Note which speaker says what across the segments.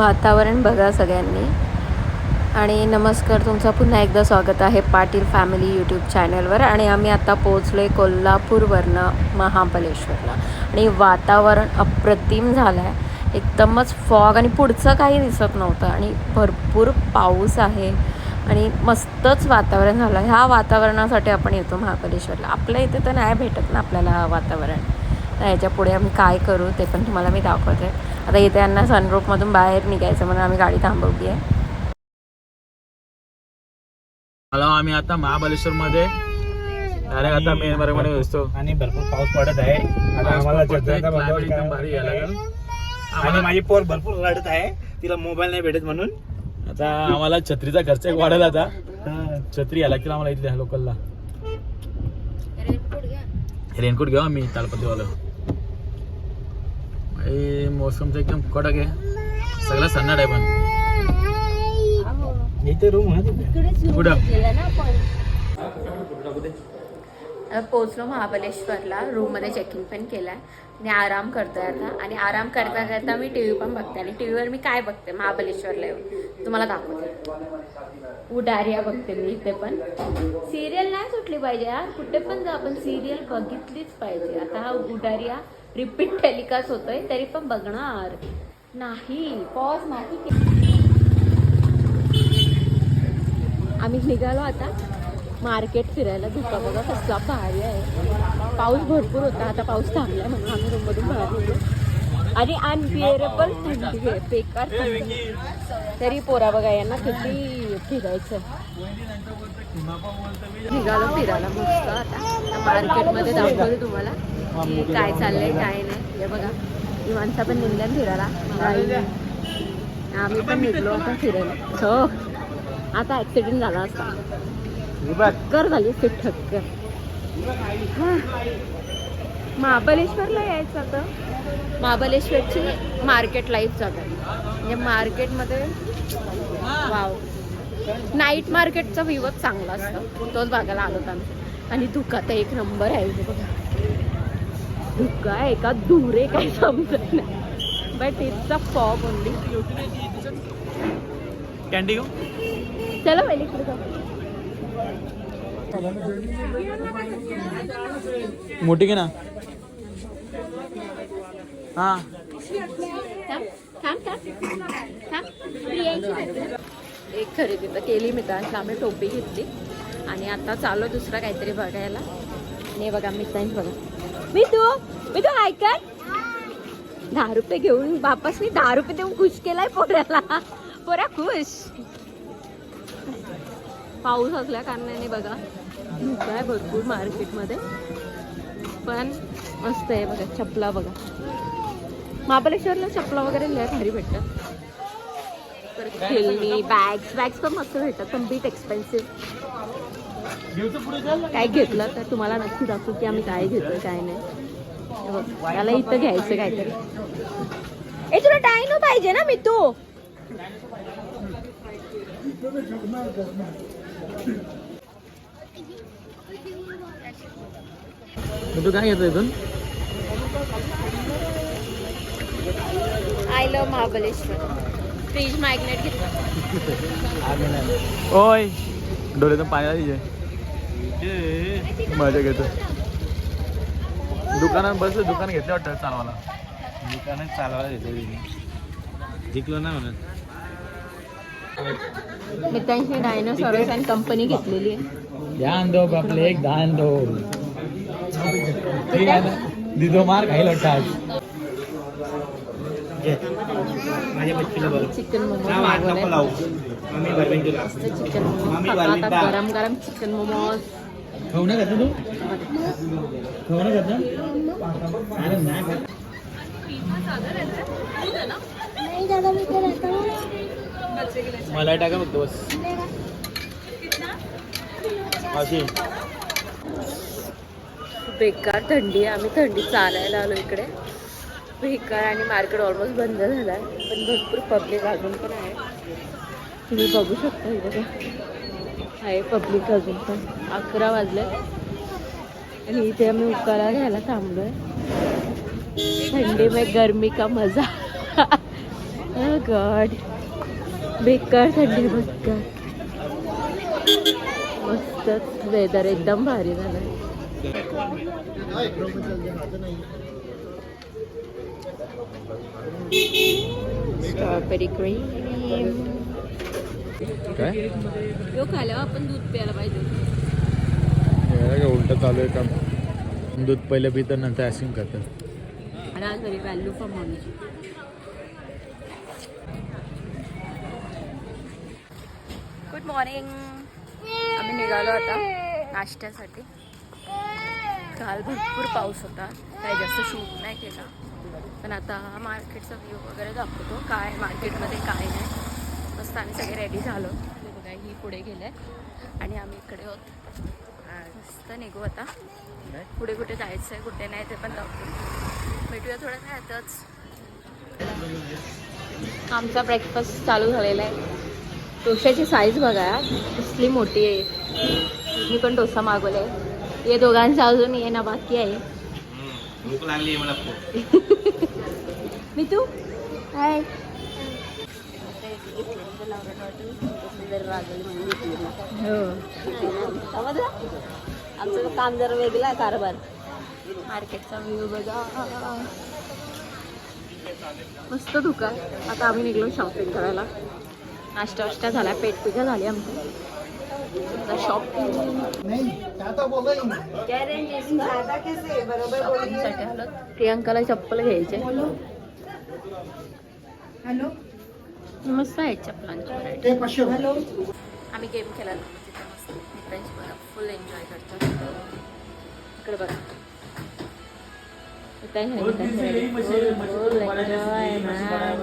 Speaker 1: वातावरण बघा सगळ्यांनी. आणि नमस्कार तुमचं पुन्हा एकदा स्वागत आहे पाटील फॅमिली यूट्यूब चॅनलवर. आणि आम्ही आता पोहोचलो आहे कोल्हापूरवरनं महाबलेश्वरला आणि वातावरण अप्रतिम झालं आहे एकदमच फॉग आणि पुढचं काही दिसत नव्हतं. आणि भरपूर पाऊस आहे. आणि मस्तच वातावरण झालं ह्या वातावरणासाठी आपण येतो महाबलेश्वरला आपल्या इथे तर नाही भेटत ना आपल्याला हा वातावरण. तर ह्याच्या पुढे आम्ही काय करू ते पण तुम्हाला मी दाखवते. आता इथे यांना सनरूफमधून बाहेर निघायचं म्हणून आम्ही गाडी थांबवली आहे
Speaker 2: आलो आम्ही आता महाबलेश्वर मध्ये डायरेक्ट आता मेन मार्गमध्ये बसतो.
Speaker 3: आणि भरपूर पाऊस पडत आहे. आता आम्हाला
Speaker 2: भारी
Speaker 3: आणि माझी पोर भरपूर रडत आहे. तिला मोबाईल नाही भेटत म्हणून.
Speaker 2: आता आम्हाला छत्रीचा खर्च एक वाढत आता. छत्री यायला लागतील आम्हाला इथल्या लोकलला रेनकोट घेऊ आम्ही तालपत्रीवाला. भाई मोसमचं एकदम कडक आहे सगळं सन्नाट आहे पण
Speaker 3: इथे रूम आहे
Speaker 2: कुठं?
Speaker 1: आता पोहोचलो महाबलेश्वरला. रूममध्ये चेक इन पण केलं आणि आराम करतोय आता. आणि आराम करता करता मी टी व्ही पण बघते. आणि टी व्हीवर मी काय बघते? महाबलेश्वरला येऊन. तुम्हाला दाखवते. उडारिया बघते मी इथे पण. सिरियल नाही सुटली पाहिजे यार. कुठे पण जा आपण सिरियल बघितलीच पाहिजे. आता हा उडारिया रिपीट टेलिकास्ट होतोय तरी पण बघणार. नाही पॉज नाही. आम्ही निघालो आता. मार्केट फिरायला धुका बघा कसला भारी आहे. पाऊस भरपूर होता आता पाऊस थांबलाय म्हणून आम्ही रूममधून बाहेर निघलो. आणि अनबिअरेबल थंडी आहे बेकार थंडी. तरी पोरा बघा यांना किती फिरायचं. निघालो फिरायला मस्त आता. मार्केटमध्ये दाखवते तुम्हाला की काय चाललंय काय नाही. हे बघा ही माणसं पण निघल्या फिरायला. आम्ही पण निघलो आता फिरायला. हो. आता ऍक्सिडेंट झाला असता. टक्कर झाली ठक्कर. हा. महाबलेश्वरला यायचं तर महाबलेश्वरची मार्केट लाईफ जाते. म्हणजे मार्केटमध्ये वाव. नाईट मार्केटचा व्ह्यूच चांगला असतो. तोच बघायला आलो होतो आम्ही. आणि धुका तर एक नंबर आहे बघा. धुका आहे का? दूर आहे काय समजत नाही. But it's a fog only
Speaker 2: candy
Speaker 1: चला पहिले इकडे
Speaker 2: मोठी घे ना. हा.
Speaker 1: एक खरेदी तर केली मित्रांची आम्ही टोपी घेतली. आणि आता चालू दुसरं काहीतरी बघायला. नाही बघा मित्रांनी बघा. मी तू मी तू ऐकत दहा रुपये घेऊन वापस मी दहा रुपये देऊन खुश केलाय पोऱ्याला पोऱ्या खुश. पाऊस असल्या कारणाने बघा. धुक आहे भरपूर मार्केटमध्ये. पण मस्त आहे बघा चपला बघा. महाबलेश्वरला चपला वगैरे लय भारी भेटतात. परत खेळणी बॅग्स बॅग्स पण मस्त भेटतात पण बीट एक्सपेन्सिव्ह काय घेतलं तर तुम्हाला नक्की दाखवू की आम्ही काय घेतलं काय नाही. त्याला इथं घ्यायचं काहीतरी. ए तुला डायनो पाहिजे ना मी तू
Speaker 2: तू काय घेतो इथून?
Speaker 1: I love Mahabaleshwar fridge magnet घेतलं.
Speaker 2: ओय डोळ्यातून पाणी तिचे मजा घेतो दुकानात बसलं दुकान घेतलं वाटतं चालवायला.
Speaker 3: दुकानात चालवायला देतो जिंकलो ना म्हणत.
Speaker 1: मित्रांशी डायनोसॉरस अँड कंपनी घेतलेली आहे.
Speaker 2: ध्यान दो बापले एक ध्यान दो दिदो मार खाईल वाटतं आज
Speaker 3: माझ्या बच्चीला बघ
Speaker 1: चिकन मोमो
Speaker 3: लावू
Speaker 1: चिकन
Speaker 3: मामी.
Speaker 1: आता
Speaker 3: ता.
Speaker 1: गरम गरम चिकन मोमोज.
Speaker 2: खाऊ नाही खात तू. खाऊ नाही खात अरे नाही खात. मला टाका फक्त बस. अशी
Speaker 1: बेकार थंडी आहे. आम्ही थंडी चालायला आलो इकडे. बेकार आणि मार्केट ऑलमोस्ट बंद झालं आहे पण भरपूर पब्लिक अजून पण आहे. तुम्ही बघू शकता इकडे. आहे पब्लिक अजून पण. अकरा वाजले. आणि इथे आम्ही उकाला घ्यायला थांबलोय. थंडी में गर्मी का मजा. Oh गॉड बेकार थंडी बेकार मस्तच वेदर एकदम भारी झालं स्ट्रॉबेरी क्रीम
Speaker 2: काय?
Speaker 1: यो खाल्यावर आपण दूध प्यायला पाहिजे.
Speaker 2: उलट चालू आहे का दूध पहिलं पितं नंतर आईस्क्रीम करतात
Speaker 1: आणि आज घरी value for money good morning आम्ही निघालो आता नाश्त्यासाठी. काल भरपूर पाऊस होता. काही जास्त शूट नाही केला. पण आता मार्केटचा व्ह्यू वगैरे दाखवतो. काय मार्केटमध्ये काय नाही. मस्त आम्ही सगळे रेडी झालो. बघा ही पुढे गेले आणि आम्ही इकडे होत. मस्त निघू आता. पुढे कुठे जायचं आहे कुठे नाही ते पण दाखवू. भेटूया थोड्या वेळातच. आमचा ब्रेकफास्ट चालू झालेला आहे. डोश्याची साईज बघा. कसली मोठी आहे. मी पण डोसा मागवलाय. हे दोघांचा अजून ये ना बाकी आहे.
Speaker 3: भूक लागली मला
Speaker 1: मी तू? हाय आमचं काम जरा वेगळा कारभार. मार्केटचा व्ह्यू बघा. मस्त दुकान. आता आम्ही निघलो शॉपिंग करायला. नाश्ता वाष्टा झाला पेट पिठा झाली आमची. शॉपिंगसाठी आलो. प्रियांकाला चप्पल घ्यायचे.
Speaker 4: हॅलो.
Speaker 1: मस्त आहेत चप्पलांची. आम्ही गेम खेळायला मस्त बघा फुल एन्जॉय करतो. इकडे बघा. मित्रांची full enjoy, man.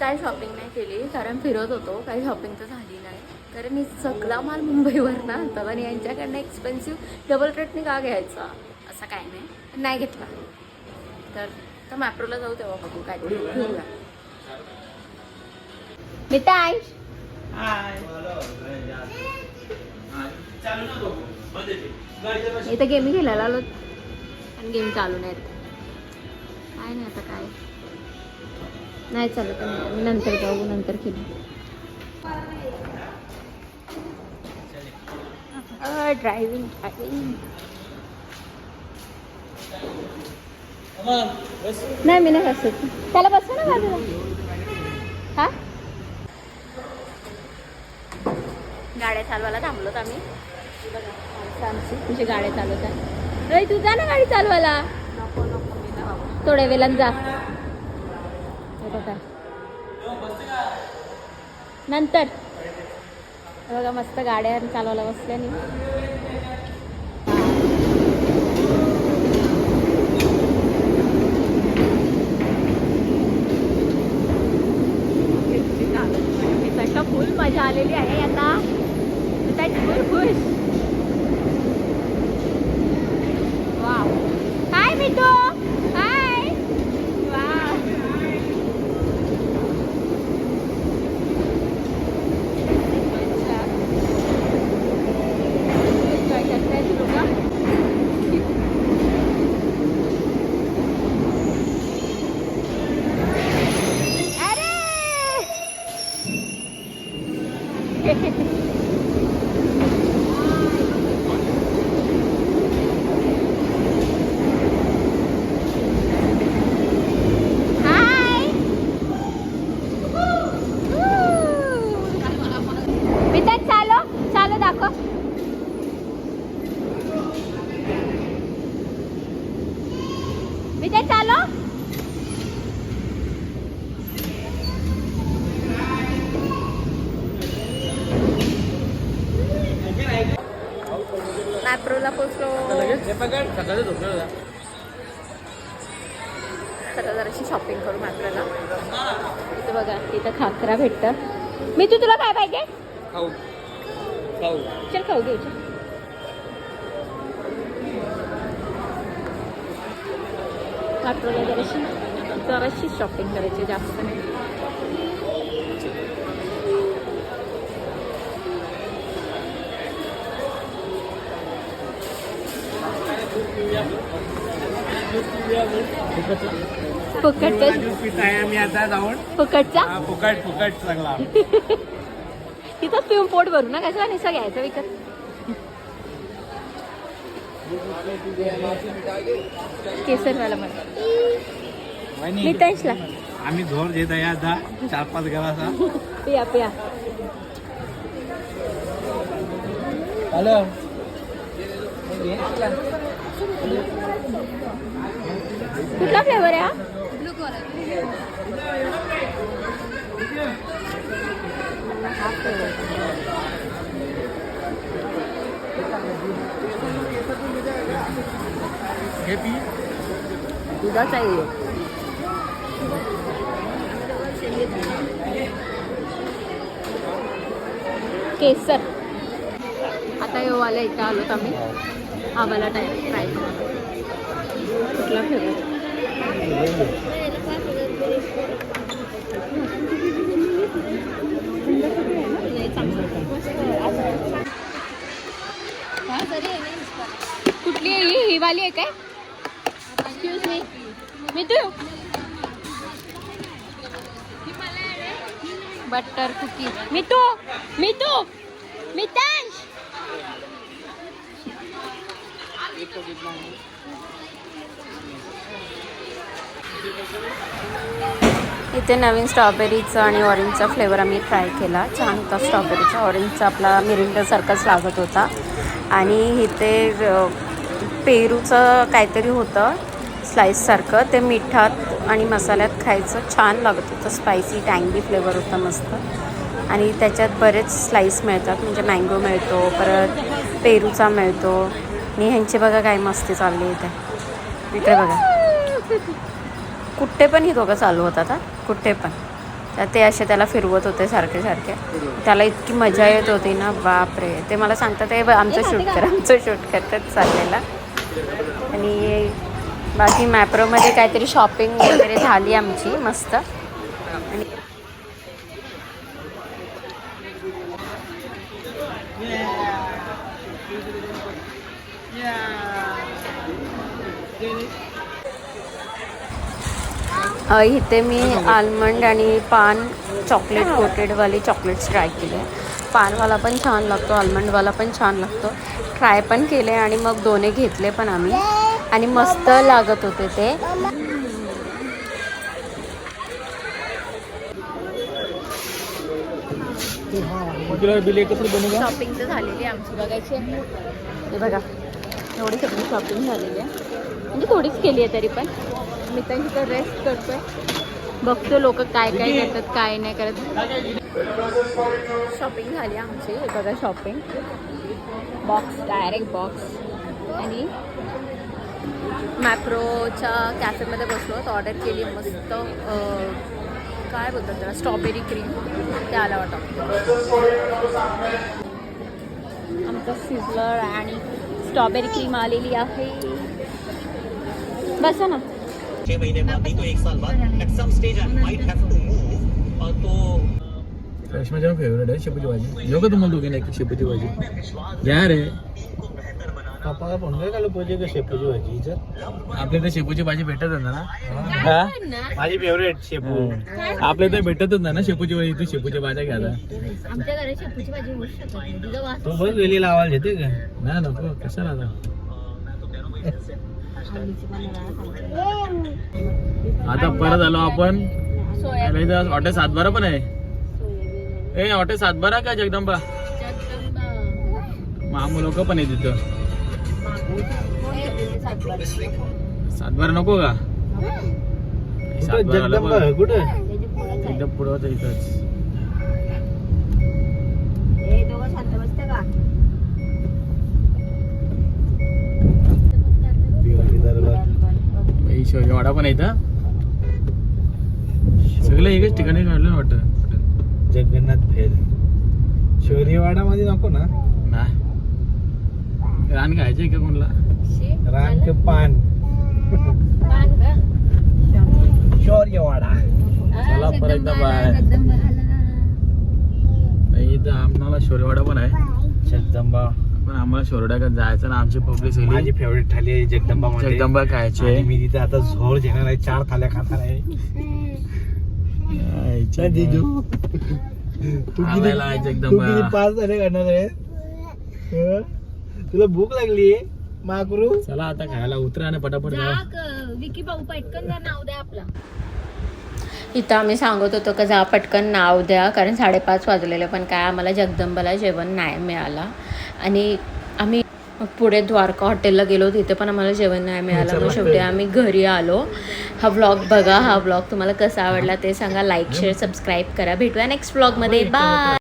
Speaker 1: काय शॉपिंग नाही केली कारण फिरत होतो काही शॉपिंग तर झाली नाही. कारण मी सगळा माल मुंबईवर ना आणतात आणि यांच्याकडनं एक्सपेन्सिव्ह डबल रेटने का घ्यायचा? असं काय नाही. नाही घेतला. तर तर मॅप्रोला जाऊ तेव्हा बघू काय ते घेऊया मिताय इथं गेम खेळायला आलो आणि गेम चालू नाहीत. काय नाही आता काय. नाही चालत. आम्ही नंतर जाऊ नंतर खेळू. ड्रायव्हिंग ड्रायव्हिंग नाही मी नाही हसत त्याला बसा ना बाजूला. हा? गाड्या चालवायला थांबलोत आम्ही. आमची तुझी गाड्या चालवत आहे. तू जा ना गाडी चालवायला. थोड्या वेळानं जा. बघा. नंतर. बघा मस्त गाड्या चालवायला बसल्याने त्याच्या फुल मजा आलेली आहे आता त्याची फुल खुश वा हाय मिठू हाय वा Enjoy करतायत लोकं. अरे हाय मिताज चालो चालो दाखव मिताज चालो मॅप्रोला पोचलो आता जराशी शॉपिंग करू मॅप्रोला इथं बघा इथं खाकरा भेटतं मी तू तुला काय पाहिजे?
Speaker 3: खाऊ. खाऊ.
Speaker 1: चल खाऊ घेऊ चल. मॅप्रोला जराशी जराशी शॉपिंग करायची जास्त नाही.
Speaker 3: आहे आम्ही आता जाऊन
Speaker 1: फुकटचा
Speaker 3: हा, फुकट फुकट सगळा
Speaker 1: तिथं पिऊन पोट भरू ना कशाला निसा घ्यायचं विकत? केसरवाला मला
Speaker 3: वहिनी,
Speaker 1: नितांशला
Speaker 3: आम्ही झोर देत आहे आता चार पाच घराचा.
Speaker 1: पिया पिया.
Speaker 3: हॅलो.
Speaker 1: कुठला फ्लेवर आहे हा?
Speaker 3: हे पी
Speaker 1: दुधाचा आहे केसर. आता येवाला इथं आलोत आम्ही. आम्हाला टाईम ट्राय कुठला फ्लेवर कुठली आहे ही? ही वाली आहे काय? एक्सक्यूज मी मी तू बटर कुकी मी तू मी तू मितांश? इथे नवीन स्ट्रॉबेरीचं आणि ऑरेंजचा फ्लेवर आम्ही ट्राय केला. छान होता स्ट्रॉबेरीचा ऑरेंजचा आपला मिरिंडासारखाच लागत होता. आणि इथे पेरूचं काहीतरी होतं स्लाईससारखं ते मिठात आणि मसाल्यात खायचं छान लागत होतं. स्पायसी टँगी फ्लेवर होता मस्त. आणि त्याच्यात बरेच स्लाईस मिळतात. म्हणजे मँगो मिळतो परत पेरूचा मिळतो. आणि ह्यांचे बघा काय मस्ती चालली इथे. इकडे बघा. कुठे पण ही दोघं चालू होतात हा. कुठे पण. तर ते असे त्याला फिरवत होते सारखे सारखे. त्याला इतकी मजा येत होती ना बाप रे ते मला सांगतात हे आमचं शूट कर आमचं शूट करतात चाललेला. आणि बाकी मॅप्रोमध्ये काहीतरी शॉपिंग वगैरे झाली आमची मस्त. इथे मी आल्मंड आणि पान चॉकलेट कोटेडवाली चॉकलेट्स ट्राय केले पानवाला पण छान लागतो आल्मंडवाला पण छान लागतो. ट्राय पण केले आणि मग दोन्ही घेतले पण आम्ही. आणि मस्त लागत होते ते. शॉपिंग तर झालेली आहे आमची बघायची. हे बघा एवढी सगळी शॉपिंग झालेली आहे. म्हणजे थोडीच केली आहे तरी पण. मी त्यांची तर रेस्ट करतोय. बघतो लोक काय काय करतात काय नाही करत. शॉपिंग झाली आमची. बघा शॉपिंग बॉक्स डायरेक्ट बॉक्स आणि मॅप्रोच्या कॅफेमध्ये बसलो ऑर्डर केली मस्त काय बोलतात त्याला? स्ट्रॉबेरी क्रीम ते आला वाटतं. आमचं सिझलर आणि स्ट्रॉबेरी क्रीम आलेली आहे. बसा ना.
Speaker 4: छह महीने बाद नहीं तो एक साल बाद at some stage I might have to move तो
Speaker 2: रेशमाच्या फेवरेट आहे शेपूची भाजी। घेऊ का तुम्हाला शेपूची भाजी? घ्या रे?
Speaker 3: पापा फोन काय काल पाहिजे का शेपूची भाजी जर
Speaker 2: आपल्या इथे शेपूची भाजी भेटत ना?
Speaker 3: हा? माझी फेवरेट शेपू।
Speaker 2: आपल्या इथे भेटतच नाही ना शेपूची भाजी तू शेपूच्या भाज्या घ्या आता.
Speaker 1: आमच्या घरात शेपूची भाजी होऊ शकत नाही तिचा वास
Speaker 3: तू बघ वेली लावायला घेते का?
Speaker 2: नाही नको कशाला आता? आता परत आलो आपण. हॉटेल सातबारा पण आहे. ए हॉटेल सातबारा का जगदंबा? मामू लोक पण आहे तिथं सातबारा. नको का? पण.
Speaker 3: कुठं?
Speaker 2: एकदम पुढं होतं इथंच. ईश्वरी वाडा पण इथं सगळं एकच ठिकाणी काढलं वाटतं.
Speaker 3: जगन्नाथ भेल. शौर्यवाडा मध्ये नको ना?
Speaker 2: ना रान खायचंय का कोणला?
Speaker 3: रान के पान? शौर्यवाडा
Speaker 2: चला परत एकदा बाय. इथं आमनाला शोरेवाडा पण आहे.
Speaker 3: जगदंबा
Speaker 2: पण आम्हाला शोरड्याकडे जायचं ना आमची पब्लिक
Speaker 3: माझी फेवरेट थाली आहे जगदंबा मध्ये
Speaker 2: जगदंबा खायचे.
Speaker 3: आणि मी तिथे आता झोळ घेणार आहे चार थाल्या खाणार आहे.
Speaker 2: आईच्या
Speaker 3: चल जीजू. तू किती
Speaker 2: आलेला आहे
Speaker 3: तू
Speaker 2: जगदंबा.
Speaker 3: किती पाच थाल्या खाणार आहे? हं? तुला भूक लागली माकरू?
Speaker 2: चला आता खायला उतरा आणि पटापट जा
Speaker 1: विकी भाऊ पटकन जा नाव द्या आपला. इथं आम्ही सांगत होतो का जा पटकन नाव द्या कारण साडेपाच वाजलेले पण काय आम्हाला जगदंबाला जेवण नाही मिळालं. आणि आम्ही पुढे द्वारका हॉटेलला गेलो तिथे पण आम्हाला जेवण नाही मिळालं. मग शेवटी आम्ही घरी आलो. हा व्लॉग बघा हा व्लॉग तुम्हाला कसा आवडला ते सांगा. लाईक शेअर सबस्क्राईब करा. भेटूया नेक्स्ट व्लॉगमध्ये बाय